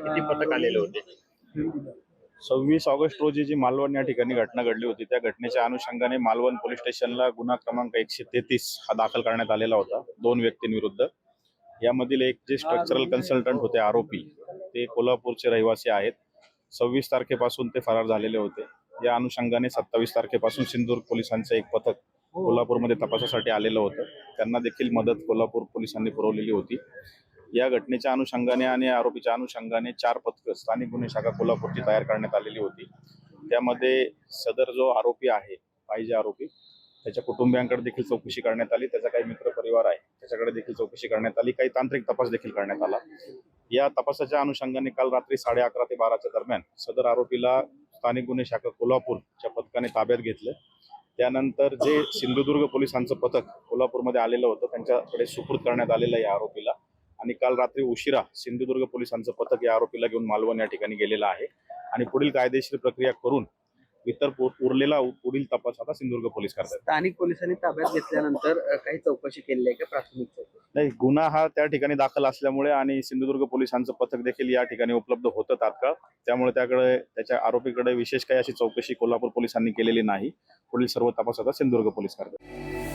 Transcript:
किती पथक आलेले होते? सव्वीस ऑगस्ट रोजी जी मालवण या ठिकाणी घटना घडली होती त्या घटनेच्या अनुषंगाने मालवण पोलीस स्टेशनला गुन्हा क्रमांक एकशे तेहतीस हा दाखल करण्यात आलेला होता दोन व्यक्तींविरुद्ध. यामधील एक जे स्ट्रक्चरल कन्सल्टंट होते आरोपी ते कोल्हापूरचे रहिवासी आहेत. सव्वीस तारखेपासून ते फरार झालेले होते. या अनुषंगाने सत्तावीस तारखेपासून सिंधुदुर्ग पोलिसांचं एक पथक कोल्हापूरमध्ये तपासासाठी आलेलं होतं. त्यांना देखील मदत कोल्हापूर पोलिसांनी पुरवलेली होती. या घटनेच्या अनुषंगाने आणि आरोपीच्या अनुषंगाने चार पथकं स्थानिक गुन्हे शाखा कोल्हापूरची तयार करण्यात आलेली होती. त्यामध्ये सदर जो आरोपी आहे पाहिजे आरोपी त्याच्या कुटुंबियांकडे देखील चौकशी करण्यात आली. त्याचा काही मित्र परिवार आहे त्याच्याकडे देखील चौकशी करण्यात आली. काही तांत्रिक तपास देखील करण्यात आला. या तपासाच्या अनुषंगाने काल रात्री साडे अकरा ते बाराच्या दरम्यान सदर आरोपीला स्थानिक गुन्हे शाखा कोल्हापूरच्या पथकाने ताब्यात घेतलं. त्यानंतर जे सिंधुदुर्ग पोलिसांचं पथक कोल्हापूरमध्ये आलेलं होतं त्यांच्याकडे सुपूर्द करण्यात आलेलं आहे या आरोपीला. आणि काल रात्री उशिरा सिंधुदुर्ग पोलिसांचं पथक या आरोपीला घेऊन मालवण या ठिकाणी गेलेलं आहे. आणि पुढील कायदेशीर प्रक्रिया करून इतर उरलेला पुढील तपास आता सिंधुदुर्ग पोलीस करतात. स्थानिक पोलिसांनी ताब्यात घेतल्यानंतर काही चौकशी केली आहे का प्राथमिक चौकशी? नाही गुन्हा हा त्या ठिकाणी दाखल असल्यामुळे आणि सिंधुदुर्ग पोलिसांचं पथक देखील या ठिकाणी उपलब्ध होतं तात्काळ. त्यामुळे त्याकडे त्याच्या आरोपीकडे विशेष काही अशी चौकशी कोल्हापूर पोलिसांनी केलेली नाही. पुढील सर्व तपास आता सिंधुदुर्ग पोलीस करतात.